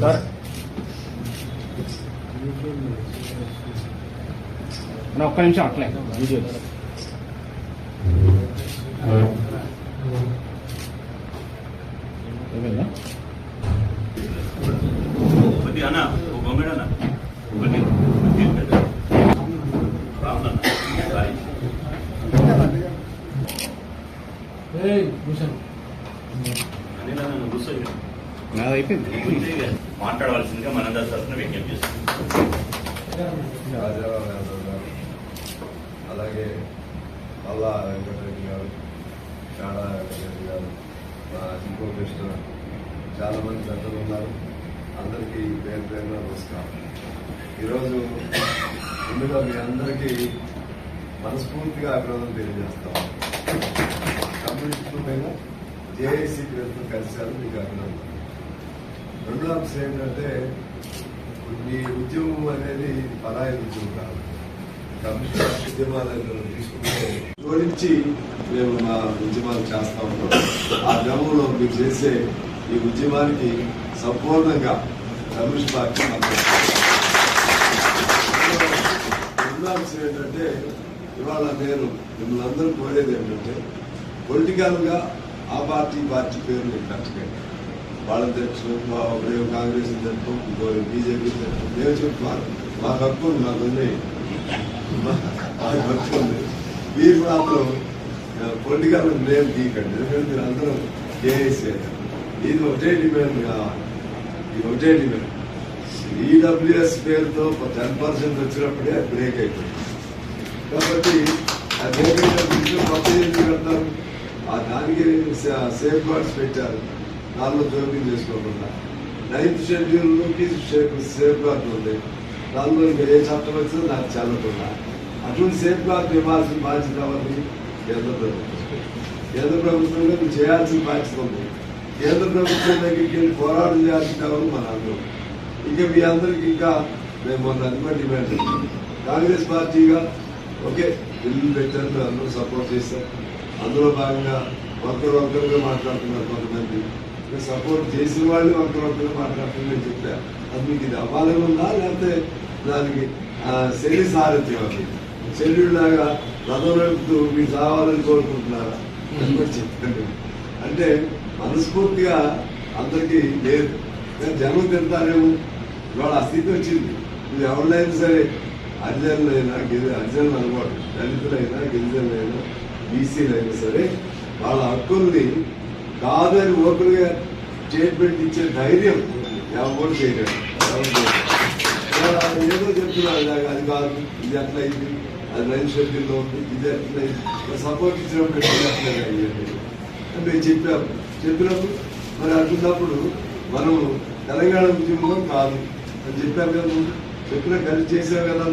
Sir అన్న, ఒక్క నిమిషం అట్లే వీడియో ఏమైందా కొద్దిగా అన్న ఒక గొంగడు అన్న కొద్ది రాములన్న సారీ అనిల్ అన్న నువ్వు మాట్లాడవలసిందిగా మనందరి తరఫున విజ్ఞప్తి అలాగే అల్లా వెంకటరెడ్డి గారు చాడా వెంకటరెడ్డి గారు ఇంకో కృష్ణ చాలా మంది పెద్దలు ఉన్నారు. అందరికీ పేరు పేరున నమస్కారం. ఈరోజు ముందుగా మీ అందరికీ మనస్ఫూర్తిగా అభినందన తెలియజేస్తాం. కమ్యూనిస్టుల పైన జేఏసీ పేరుతో కలిశారు మీకు అభినందన రెండో అంశం ఏంటంటే ఈ ఉద్యమం అనేది పరాయి ఉద్యమం కాదు. కమ్యూనిస్ట్ ఉద్యమాలను తీసుకుంటే జోడించి మేము మా ఉద్యమాలు చేస్తా ఉంటాం. ఆ క్రమంలో మీరు చేసే ఈ ఉద్యమానికి సంపూర్ణంగా కమ్యూనిస్ట్ పార్టీ మద్దతు అంశం ఏంటంటే ఇవాళ నేను మిమ్మల్ని అందరూ కోరేది ఏంటంటే పొలిటికల్గా ఆ పార్టీ పార్టీ పేరు నేను కట్టకండి వాళ్ళని తెచ్చు ఒకరేమో కాంగ్రెస్ తెచ్చు ఇంకో బీజేపీ తెచ్చు మేము చెప్తున్నారు మాకు హక్కు ఉంది మాకు ఉంది. మాకు హక్కు ఉంది. మీరు మాత్రం పొలిటికల్ నేమ్ తీయకండి. ఎందుకంటే మీరు అందరం కేఏసీ ఇది ఒకటే డిమాండ్ కావాలి ఇది ఒకటే డిమాండ్. ఈడబ్ల్యూఎస్ పేరుతో టెన్ పర్సెంట్ వచ్చినప్పుడే బ్రేక్ అయిపోయింది. కాబట్టి ఆ బ్రేక్ అయినప్పుడు కొత్త ఎందుకు కడతారు ఆ దానికి సేఫ్ గార్డ్స్ పెట్టారు. దానిలో జోక్యం చేసుకోకుండా. నైన్త్ షెడ్యూల్కి సేఫ్ గార్డ్ ఉంది. దానిలో ఇంకా ఏ చట్టం వచ్చిందో నాకు చల్లకుండా అటువంటి సేఫ్ గార్డ్ ఇవ్వాల్సిన బాధ్యత ఎవరిది? కేంద్ర ప్రభుత్వం. కేంద్ర ప్రభుత్వంలో మీరు చేయాల్సిన బాధ్యత ఉంది. కేంద్ర ప్రభుత్వం దగ్గరికి వెళ్ళి పోరాటం చేయాల్సిన ఎవరు మన అందరం. ఇంకా మీ అందరికి ఇంకా మేము మొన్న అది డిమాండ్ చేస్తాం. కాంగ్రెస్ పార్టీగా ఓకే బిల్లు పెట్టారు అందరూ సపోర్ట్ చేశారు అందులో భాగంగా ఒకరు ఒకరుగా మాట్లాడుతున్నారు కొంతమంది. సపోర్ట్ చేసిన వాళ్ళు ఒకరు ఒకరు చెప్పారు నేను అది మీకు ఇది అవ్వాలని ఉందా? లేకపోతే దానికి శని సారథ్యం అది శల్యుడిలాగా రథం నడుపుతూ మీరు చావాలని కోరుకుంటున్నారా? అని కూడా చెప్తాను అంటే మనస్ఫూర్తిగా అందరికీ లేదు. కానీ జనం తింటారేమో ఇవాళ ఆ స్థితి వచ్చింది. ఇది ఎవరినైనా సరే హరిజనులైనా గిరి హరిజనులు అనుకోండి దళితులైనా గిరిజనులైనా బీసీలైనా సరే వాళ్ళ హక్కుల్ని కాదు కాదని ఓపెన్గా స్టేట్మెంట్ ఇచ్చే ధైర్యం ఎవరు చేయలేదు. ఏదో చెప్తున్నారు అది కాదు. ఇది అట్లా అయింది అది రైతు షెడ్యూల్లో ఉంది. ఇది అట్లా అయింది సపోర్ట్ ఇచ్చినప్పుడు అట్లా అని మేము చెప్పాము. చెప్పినప్పుడు మరి అట్లున్నప్పుడు మనం తెలంగాణ ఉద్యమం కాదు అని చెప్పాం కదా చెప్పిన కలిసి చేసాం కదా